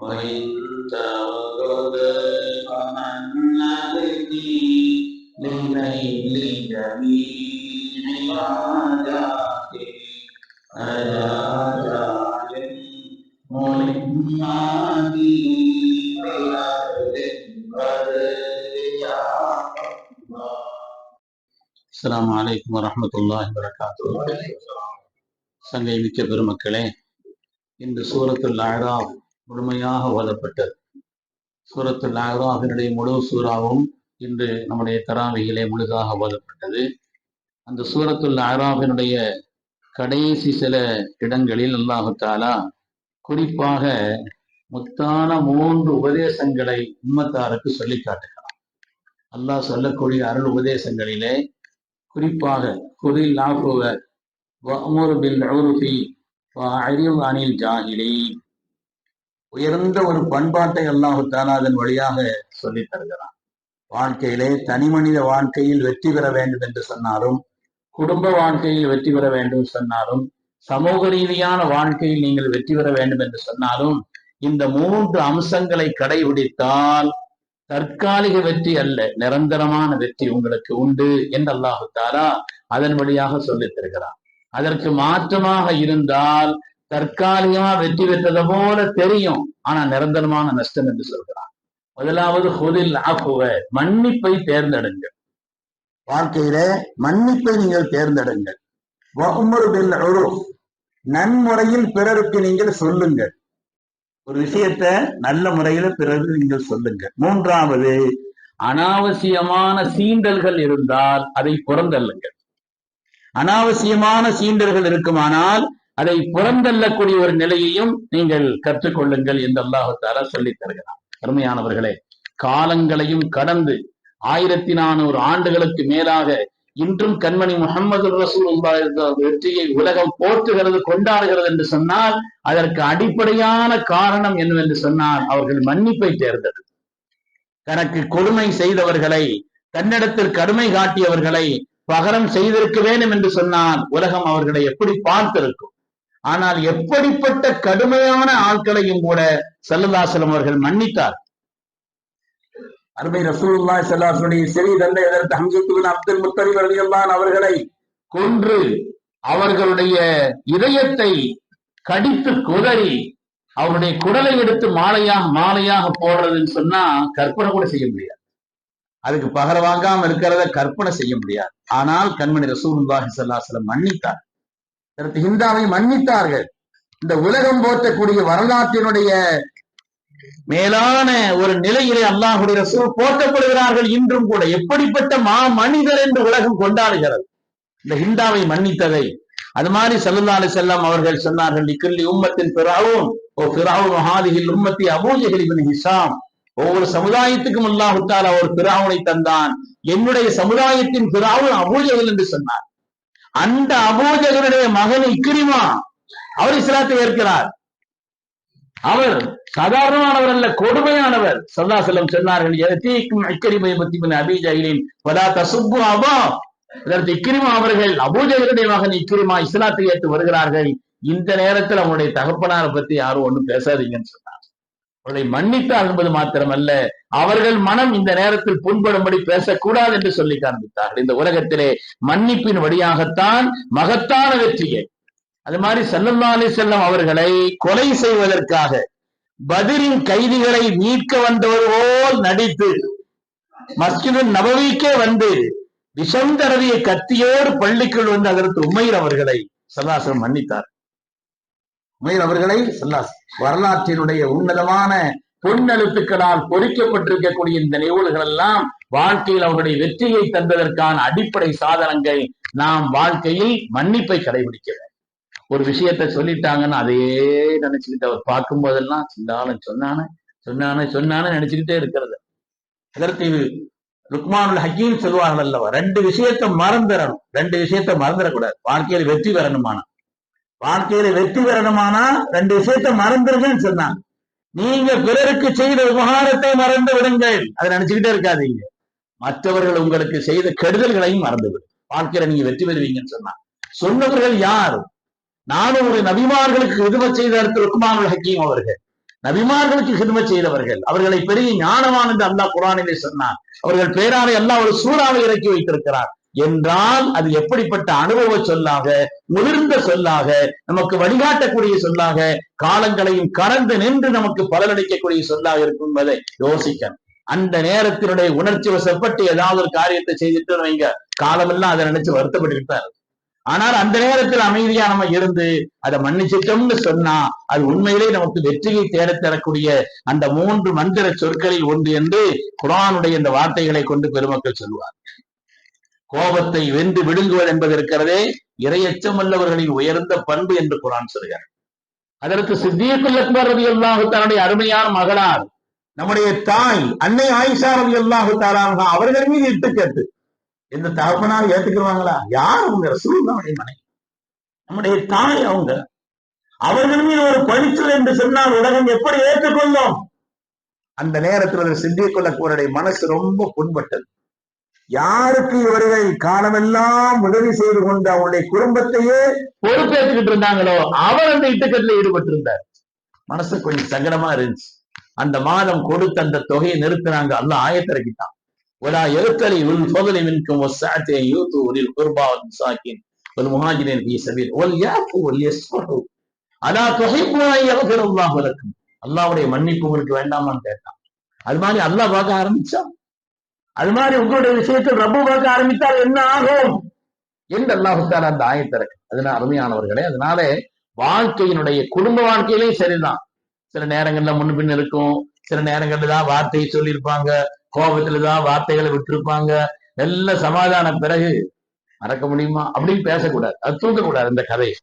وإن تغض فمن أهدي لنيل جميع حاجاتك ألا جعل ملماتي بأرض قد يا الله السلام عليكم ورحمة الله وبركاته சங்கை மிக்க பெருமக்களே இந்த சூரத்துல் அஹ்ராப் முழுமையாக ஓதப்பட்டது. சூரத்துல் அதனுடைய முழு சூறாவும் இன்று நம்முடைய தராவிகளே முழுதாக ஓதப்பட்டது. அந்த சூரத்துல் ஆராபினுடைய கடைசி சில இடங்களில் அல்லாஹு தாலா குறிப்பாக முத்தான மூன்று உபதேசங்களை உம்மத்தாருக்கு சொல்லி காட்டுகிறான். அல்லாஹ் சொல்லக்கூடிய அருள் உபதேசங்களிலே குறிப்பாக குரில் ஆஃபுவ அனில் ஜாஹிலீன் உயர்ந்த ஒரு பண்பாட்டை அல்லாஹு தாலா அதன் வழியாக சொல்லித் தருகிறான். வாழ்க்கையிலே தனி மனித வாழ்க்கையில் வெற்றி பெற வேண்டும் என்று சொன்னாலும் குடும்ப வாழ்க்கையில் வெற்றி பெற வேண்டும் சொன்னாலும் சமூக ரீதியான வாழ்க்கையில் நீங்கள் வெற்றி பெற வேண்டும் என்று சொன்னாலும் இந்த மூன்று அம்சங்களை கடைபிடித்தால் தற்காலிக வெற்றி அல்ல நிரந்தரமான வெற்றி உங்களுக்கு உண்டு என்று அல்லாஹு அதன் வழியாக சொல்லித் தருகிறான். அதற்கு மாற்றமாக இருந்தால் தற்காலிகமா வெற்றி பெற்றதை போல தெரியும். ஆனா நிரந்தரமான நஷ்டம் என்று சொல்கிறான் முதலாவது ஹுதில் ஆஃபுவ மன்னிப்பை தேர்ந்தெடுங்கள். வாழ்க்கையில மன்னிப்பை நீங்கள் தேர்ந்தெடுங்கள். நன்முறையில் பிறருக்கு நீங்கள் சொல்லுங்கள். ஒரு விஷயத்த நல்ல முறையில பிறருக்கு நீங்கள் சொல்லுங்கள். மூன்றாவது அனாவசியமான சீண்டல்கள் இருந்தால் அதை புறந்தள்ளுங்கள். அனாவசியமான சீண்டல்கள் இருக்குமானால் அதை புறந்தள்ளக்கூடிய ஒரு நிலையையும் நீங்கள் கற்றுக்கொள்ளுங்கள் என்று அல்லாஹு தாலா சொல்லித் தருகிறார் அருமையானவர்களே காலங்களையும் கடந்து ஆயிரத்தி நானூறு ஆண்டுகளுக்கு மேலாக இன்றும் கண்மணி முகமது என்ற வெற்றியை உலகம் போற்றுகிறது கொண்டாடுகிறது என்று சொன்னால் அதற்கு அடிப்படையான காரணம் என்னவென்று சொன்னால் அவர்கள் மன்னிப்பை தேர்ந்தது. தனக்கு கொடுமை செய்தவர்களை தன்னிடத்தில் கடுமை காட்டியவர்களை பகரம் செய்திருக்க வேண்டும் என்று சொன்னால் உலகம் அவர்களை எப்படி பார்த்திருக்கும்? ஆனால் எப்படிப்பட்ட கடுமையான ஆட்களையும் கூட செல்லதாசலம் அவர்கள் மன்னித்தார். அருமை ரசூல்லா செல்லாசனுடைய சிறிய தந்தை அதற்கு ஹம்சத்துபின் அப்துல் முத்தலிப் ரலியல்லாஹு அவர்களை கொன்று அவர்களுடைய இதயத்தை கடித்து குதறி அவருடைய குடலை எடுத்து மாலையாக மாலையாக போடுறதுன்னு சொன்னா கற்பனை கூட செய்ய முடியாது. அதுக்கு பகர வாங்காம இருக்கிறத கற்பனை செய்ய முடியாது. ஆனால் கண்மணி ரசூல் செல்லாசலம் மன்னித்தார். ஹிந்தாவை மன்னித்தார்கள். இந்த உலகம் போற்றக்கூடிய வரலாற்றினுடைய மேலான ஒரு நிலையிலே அல்லாஹுடைய ரசூல் போற்றப்படுகிறார்கள் இன்றும் கூட. எப்படிப்பட்ட மா மனிதர் என்று உலகம் கொண்டாடுகிறது. இந்த ஹிந்தாவை மன்னித்ததை. அது மாதிரி சல்லா அலி செல்லம் அவர்கள் சொன்னார்கள் இக்கில்லி உம்மத்தின் பிறாவும் ஓ பிறாவும் மகாதிகில் உம்மத்தி அபூஜகில் ஹிசாம் ஒவ்வொரு சமுதாயத்துக்கும் அல்லாஹு தாலா ஒரு பிறாவுனை தந்தான். என்னுடைய சமுதாயத்தின் பிறாவும் அபூஜகல் என்று சொன்னார். அந்த அபோஜகருடைய மகன் இக்ரிமா. அவர் இஸ்லாத்தை ஏற்கிறார். அவர் சாதாரணமானவர் அல்ல கொடுமையானவர். சல்லா செல்லம் சொன்னார்கள் பத்தி அபிஜகிலின் பதா இதற்கு இக்கிரிமா அவர்கள் அபூஜகருடைய மகன் இக்கிரிமா இஸ்லாத்தை ஏற்று வருகிறார்கள். இந்த நேரத்தில் அவனுடைய தகப்பனாரை பத்தி யாரும் ஒண்ணும் பேசாதீங்கன்னு சொன்னார் அவர்களை மன்னித்தார் என்பது மாத்திரமல்ல அவர்கள் மனம் இந்த நேரத்தில் புண்படும்படி பேசக்கூடாது என்று சொல்லி காண்பித்தார்கள். இந்த உலகத்திலே மன்னிப்பின் வழியாகத்தான் மகத்தான வெற்றியை. அது மாதிரி சல்லல்லா அலி செல்லம் அவர்களை கொலை செய்வதற்காக பதிரின் கைதிகளை மீட்க வந்தவர் போல் நடித்து மஸ்ஜிது நபவிக்கே வந்து விஷம் தடவிய கத்தியோடு பள்ளிக்குள் வந்து அதற்கு உமையர் அவர்களை சல்லாசம் மன்னித்தார் உமைர் அவர்களை வரலாற்றினுடைய உன்னதமான பொன்னெழுத்துக்களால் பொறிக்கப்பட்டிருக்கக்கூடிய இந்த நிகழ்வுகள் எல்லாம் வாழ்க்கையில் அவருடைய வெற்றியை தந்ததற்கான அடிப்படை சாதனங்கள் நாம் வாழ்க்கையில் மன்னிப்பை கடைபிடிக்க ஒரு விஷயத்த சொல்லிட்டாங்கன்னு அதையே நினைச்சுக்கிட்டு அவர் பார்க்கும் போதெல்லாம் சிந்தாலும் சொன்னானே சொன்னானே சொன்னானே நினைச்சுக்கிட்டே இருக்கிறது. அதற்கு இது ருக்மானுல் ஹக்கீம் சொல்வார்கள் அல்லவா ரெண்டு விஷயத்த மறந்துடணும் ரெண்டு விஷயத்த மறந்துடக்கூடாது வாழ்க்கையில் வெற்றி பெறணுமானா. வாழ்க்கையில வெற்றி பெறணுமானா ரெண்டு விஷயத்த மறந்துருங்கன்னு சொன்னாங்க நீங்க பிறருக்கு செய்த உபகாரத்தை மறந்து விடுங்கள். அதை நினைச்சுக்கிட்டே இருக்காதீங்க. மற்றவர்கள் உங்களுக்கு செய்த கெடுதல்களையும் மறந்துவிடும். வாழ்க்கையில நீங்க வெற்றி பெறுவீங்கன்னு சொன்னான். சொன்னவர்கள் யார்? நானும் ஒரு நபிமார்களுக்கு ஹிதுமை செய்த ருக்மானுல் ஹக்கீம் அவர்கள். நபிமார்களுக்கு ஹிதுமை செய்தவர்கள். அவர்களை பெரிய ஞானவான் என்று அல்லாஹ் குரானிலே சொன்னார் அவர்கள் பேரானை அல்லாஹ் ஒரு சூறாவை இறக்கி வைத்திருக்கிறார். என்றால் அது எப்படிப்பட்ட அனுபவ சொல்லாக முதிர்ந்த சொல்லாக நமக்கு வழிகாட்டக்கூடிய சொல்லாக காலங்களையும் கடந்து நின்று நமக்கு பலனளிக்கக்கூடிய சொல்லாக இருக்கும் என்பதை யோசிக்கணும். அந்த நேரத்தினுடைய உணர்ச்சி வசப்பட்டு ஏதாவது ஒரு காரியத்தை செய்துட்டு வைங்க. காலமெல்லாம் அதை நினைச்சு வருத்தப்பட்டுக்கிட்டு ஆனால் அந்த நேரத்தில் அமைதியா நம்ம இருந்து அதை மன்னிச்சிட்டோம்னு சொன்னா அது உண்மையிலே நமக்கு வெற்றியை தேட தரக்கூடிய அந்த மூன்று மந்திர சொற்களில் ஒன்று என்று குரானுடைய இந்த வார்த்தைகளை கொண்டு பெருமக்கள் சொல்வார் கோபத்தை வென்று விழுங்குவது என்பது இருக்கிறதே இரையச்சமல்லவர்களின் உயர்ந்த பண்பு என்று குரான் சொல்கிறார். அதற்கு சித்தியக்குல் அக்பர் ரவி அல்லாஹு தானுடைய அருமையான மகளார் நம்முடைய தாய் அன்னை ஆயிஷா ரவி அல்லாஹு தாராங்க அவர்கள் மீது இட்டு கேட்டு இந்த தகப்பனார் ஏத்துக்குவாங்களா யார் அவங்க? ரசூலுல்லாஹுடைய மனைவி. நம்முடைய தாய் அவங்க. அவர்கள் மீது ஒரு பழிச்சல் என்று சொன்னால் உலகம் எப்படி ஏற்றுக்கொள்ளும்? அந்த நேரத்தில் சித்தியக்குல் அக்பருடைய மனசு ரொம்ப புண்பட்டது. யாருக்கு இவர்கள் காலமெல்லாம் உதவி செய்து கொண்டு அவருடைய குடும்பத்தையே பொறுப்பேற்றுக்கிட்டு இருந்தாங்களோ அவர் அந்த இட்டுக்கட்டில் ஈடுபட்டு இருந்தார் மனசு கொஞ்சம் சங்கடமா இருந்துச்சு. அந்த மாதம் கொடுத்த அந்த தொகையை நிறுத்தினாங்க. அல்ல ஆயத்திறக்கிட்டான் ஒலா எழுத்தலை உள் சோதனை மின்கும் ஒரு சாத்தியை யூத்து ஒலில் குர்பா சாக்கின் ஒரு முஹாஜிரின் பி அதா தொகைப்புவாய் எவகர் அல்லாவுடைய மன்னிப்பு உங்களுக்கு வேண்டாமான்னு கேட்டான். அது மாதிரி அல்லாஹ் பார்க்க ஆரம்பிச்சான். அது மாதிரி உங்களுடைய விஷயத்தில் ரப்பு பார்க்க ஆரம்பித்தால் என்ன ஆகும்? என்று அல்லாஹுத்தால அந்த ஆயத்திறக்கு அதனால அருமையானவர்களே அதனால வாழ்க்கையினுடைய குடும்ப வாழ்க்கையிலையும் சரிதான். சில நேரங்கள்ல முன்பின் இருக்கும். சில நேரங்கள்ல தான் வார்த்தையை சொல்லியிருப்பாங்க. கோபத்துல தான் வார்த்தைகளை விட்டுருப்பாங்க. எல்லாம் சமாதான பிறகு மறக்க முடியுமா? அப்படின்னு பேசக்கூடாது. அது தூக்கக்கூடாது இந்த கதையை.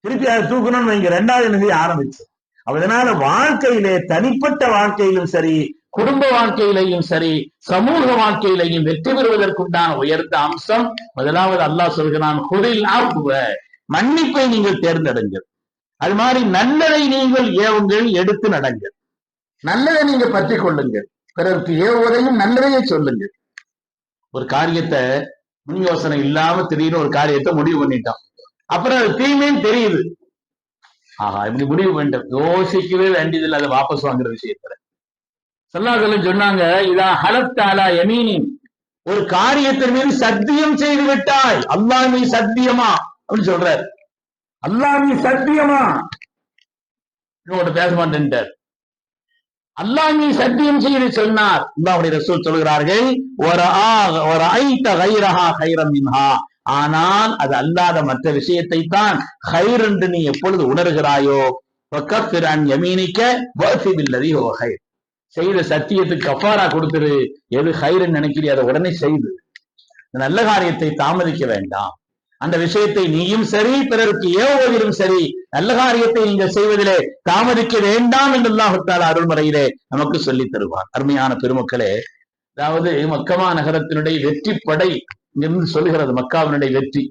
திருப்பி அதை தூக்கணும்னு வைங்க. ரெண்டாவது நிதி ஆரம்பிச்சு. அதனால வாழ்க்கையிலே தனிப்பட்ட வாழ்க்கையிலும் சரி குடும்ப வாழ்க்கையிலையும் சரி சமூக வாழ்க்கையிலையும் வெற்றி பெறுவதற்குண்டான உயர்ந்த அம்சம் முதலாவது அல்லாஹ் சொல்கிறான் குதில் ஆகுவ மன்னிப்பை நீங்கள் தேர்ந்தெடுங்கள். அது மாதிரி நல்லதை நீங்கள் ஏவுங்கள் எடுத்து நடங்கள். நல்லதை நீங்க பற்றி கொள்ளுங்கள். பிறருக்கு ஏவுவதையும் நல்லதையே சொல்லுங்கள். ஒரு காரியத்தை முன் யோசனை இல்லாம திடீர்னு ஒரு காரியத்தை முடிவு பண்ணிட்டோம் அப்புறம் அது தீமையும் தெரியுது. ஆஹா இப்படி முடிவு வேண்டும் யோசிக்கவே வேண்டியதில்லை அதை வாபஸ் வாங்குற விஷயத்துல. சொல்லாதல்ல சொன்னாங்க இதா ஹலத்தாலா யமீனின். ஒரு காரியத்தின் மீது சத்தியம் செய்து விட்டாய். அல்லாஹ் நீ சத்தியமா? அப்படின்னு சொல்றாரு. அல்லாஹ் நீ சத்தியமா? இன்னொரு பேச மாட்டேன்ட்டார். அல்லாஹ் நீ சத்தியம் செய்து சொன்னார். அல்லாவுடைய ரசூல் சொல்கிறார்கள் ஒரு ஆ ஒரு ஐத்த கைரஹா கைரம் மின்ஹா. ஆனால் அது அல்லாத மற்ற விஷயத்தை தான் ஹைர் என்று நீ எப்பொழுது உணர்கிறாயோ? பக்கத்திரான் யமீனிக்க வசிபில்லதி ஓ ஹைர் செய்த சத்தியத்துக்கு கஃபாரா கொடுத்துரு. எது ஹைர்ன்னு நினைக்கிறீ அதை உடனே செய்து. நல்ல காரியத்தை தாமதிக்க வேண்டாம். அந்த விஷயத்தை நீயும் சரி பிறருக்கு ஏவுவதிலும் சரி நல்ல காரியத்தை நீங்கள் செய்வதிலே தாமதிக்க வேண்டாம் என்று அல்லாஹுத்தால அருள்முறையிலே நமக்கு சொல்லி தருவார். அருமையான பெருமக்களே அதாவது மக்கமா நகரத்தினுடைய வெற்றி படை என்று சொல்லுகிறது மக்காவினுடைய வெற்றி.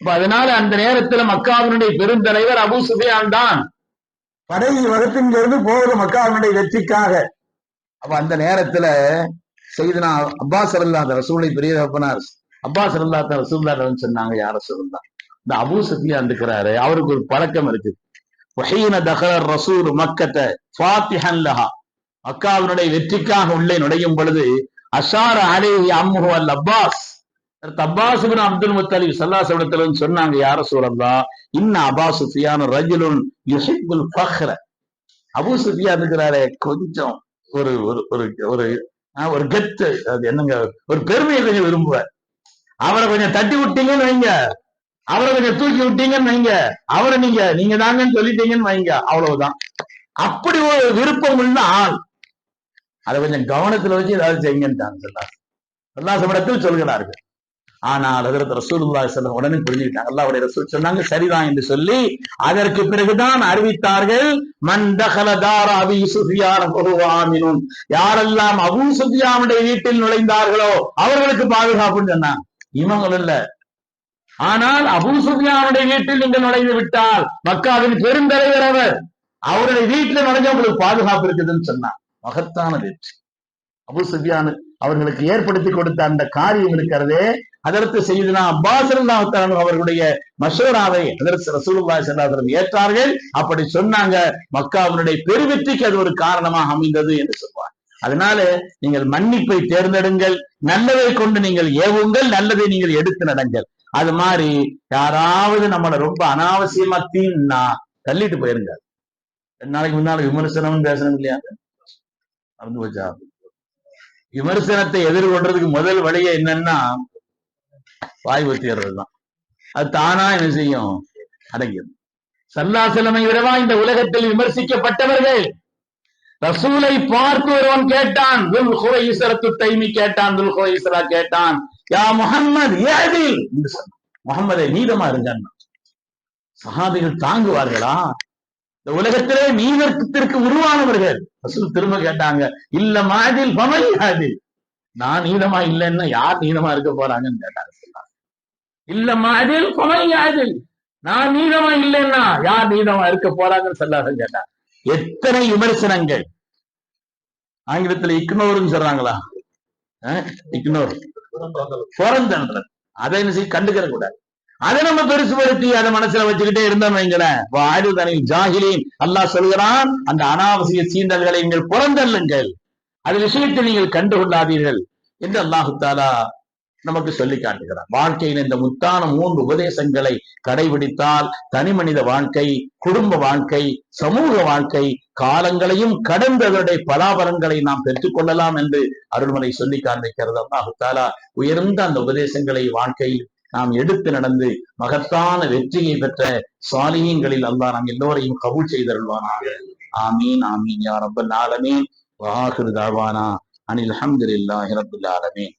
அதனால அந்த நேரத்துல மக்காவினுடைய பெருந்தலைவர் அபு சுஃபியான் தான் படை வகுப்பின்கிறது போகிற மக்காவினுடைய வெற்றிக்காக. அப்ப அந்த நேரத்துல செய்தனா அப்பாஸ் சரல்லாத ரசூலை பெரிய தகப்பனார் அப்பாஸ் அல்லாத ரசூல்லான்னு சொன்னாங்க யார் ரசூல்லா இந்த அபூ சத்தியா இருக்கிறாரு அவருக்கு ஒரு பழக்கம் இருக்கு. ஒஹீன தஹர் ரசூல் மக்கத்தை ஃபாத்திஹன் லஹா. மக்காவினுடைய வெற்றிக்காக உள்ளே நுழையும் பொழுது அஷார அலேஹி அம்முஹு அல் அப்பாஸ். அப்பாசுபின் அப்துல் முத்தாலிப் முத்தலிப் சல்லாசவிடத்துல சொன்னாங்க யார சூழல்லா இன்ன அபா சுஃபியான் ரஜுலுன் யுஹிப்புல் ஃபஹ்ர. அபூ சுஃபியான் இருக்கிறாரே கொஞ்சம் ஒரு ஒரு ஒரு ஒரு ஒரு கெத்து அது என்னங்க ஒரு பெருமையை கொஞ்சம் விரும்புவார். அவரை கொஞ்சம் தட்டி விட்டீங்கன்னு வைங்க. அவரை கொஞ்சம் தூக்கி விட்டீங்கன்னு வைங்க. அவரை நீங்க நீங்க தாங்கன்னு சொல்லிட்டீங்கன்னு வைங்க அவ்வளவுதான். அப்படி ஒரு விருப்பம் உள்ள ஆள் அதை கொஞ்சம் கவனத்துல வச்சு ஏதாவது செய்யுங்கன்றாங்க சொல்லாஸ் சொல்லாசமிடத்தில் சொல்கிறார்கள். ஆனால் அதற்கு ரசூலுல்லா செல்லம் உடனே புரிஞ்சுக்கிட்டாங்க. அல்லாவுடைய ரசூல் சொன்னாங்க சரிதான் என்று சொல்லி அதற்கு பிறகுதான் அறிவித்தார்கள் மன் தார அபி சுஃபியான ஃபஹுவ யாரெல்லாம் அபு சுஃபியானுடைய வீட்டில் நுழைந்தார்களோ அவர்களுக்கு பாதுகாப்புன்னு சொன்னாங்க. இவங்கள் இல்ல. ஆனால் அபு சுஃபியானுடைய வீட்டில் நீங்கள் நுழைந்து விட்டால் மக்காவின் பெருந்தலைவர் அவர் அவருடைய வீட்டில் நுழைஞ்ச உங்களுக்கு பாதுகாப்பு இருக்குதுன்னு சொன்னான் மகத்தான வெற்றி. அபு சுஃபியானுக்கு அவர்களுக்கு ஏற்படுத்தி கொடுத்த அந்த காரியம் இருக்கிறதே அதற்கு செய்தனா அப்பாஸ் அவர்களுடைய மசோராவை அதற்கு ரசூலுல்லாஹி ஸல்லல்லாஹு ஏற்றார்கள். அப்படி சொன்னாங்க. மக்காவினுடைய பெருவெற்றிக்கு அது ஒரு காரணமாக அமைந்தது என்று சொல்வார். அதனால நீங்கள் மன்னிப்பை தேர்ந்தெடுங்கள். நல்லதை கொண்டு நீங்கள் ஏவுங்கள். நல்லதை நீங்கள் எடுத்து நடங்கள். அது மாதிரி யாராவது நம்மளை ரொம்ப அனாவசியமா தீன்னா தள்ளிட்டு போயிருங்க. ரெண்டு நாளைக்கு முன்னால விமர்சனம் பேசணும் இல்லையா? மறந்து போச்சா? விமர்சனத்தை எதிர்கொள்றதுக்கு முதல் வழியே என்னன்னா வாய் ஒத்திடுறதுதான். அது தானா என்ன செய்யும்? அடங்கிடும். சல்லாசலமை விடவா இந்த உலகத்தில் விமர்சிக்கப்பட்டவர்கள்? ரசூலை பார்த்து ஒருவன் கேட்டான் துல் ஹுரைசரத்து தைமி கேட்டான் துல் ஹுரைசரா கேட்டான். யா முகம்மது ஏதில் முகமதை முகம்மதை நீதமா இருங்க சஹாபிகள் தாங்குவார்களா? இந்த உலகத்திலே நீதத்திற்கு உருவானவர்கள். ரசூல் திரும்ப கேட்டாங்க இல்ல மாதில் பமல் யாதில் நான் நீதமா இல்லைன்னா யார் நீதமா இருக்க போறாங்கன்னு கேட்டாங்க. இல்ல மாதில் பமல் யாதில் நான் நீதமா இல்லைன்னா யார் நீதமா இருக்க போறாங்கன்னு சொல்லாத கேட்டாங்க. எத்தனை விமர்சனங்கள். ஆங்கிலத்துல இக்னோர்னு சொல்றாங்களா? இக்னோர். புறந்தன்றது அதை என்ன செய்ய கண்டுக்கிற கூடாது அதை நம்ம பெருசுபடுத்தி அதை மனசுல வச்சுக்கிட்டே இருந்தோம் வைங்களேன். ஆயுதனில் ஜாகிலீன். அல்லாஹ் சொல்கிறான் அந்த அனாவசிய சீண்டல்களை நீங்கள் புறந்தள்ளுங்கள். அது விஷயத்தை நீங்கள் கண்டுகொள்ளாதீர்கள் என்று அல்லாஹு தாலா நமக்கு சொல்லி காட்டுகிறார் வாழ்க்கையின் இந்த முத்தான மூன்று உபதேசங்களை கடைபிடித்தால் தனி மனித வாழ்க்கை குடும்ப வாழ்க்கை சமூக வாழ்க்கை காலங்களையும் கடந்ததனுடைய பலாபலன்களை நாம் பெற்றுக்கொள்ளலாம் என்று அருள்மலை சொல்லி காண்பிக்கிறது. அல்லாஹு தாலா உயர்ந்த அந்த உபதேசங்களை வாழ்க்கையில் நாம் எடுத்து நடந்து மகத்தான வெற்றியை பெற்ற சுவாலியங்களில் அல்லா நாம் எல்லோரையும் கபூல் செய்தருள்வானாக. ஆமீன் ஆமீன். யா ரப்பல் ஆலமீன். வாஹிரு தாவானா. அனில் அல்ஹம்துலில்லாஹி ரபுல் ஆலமீன்.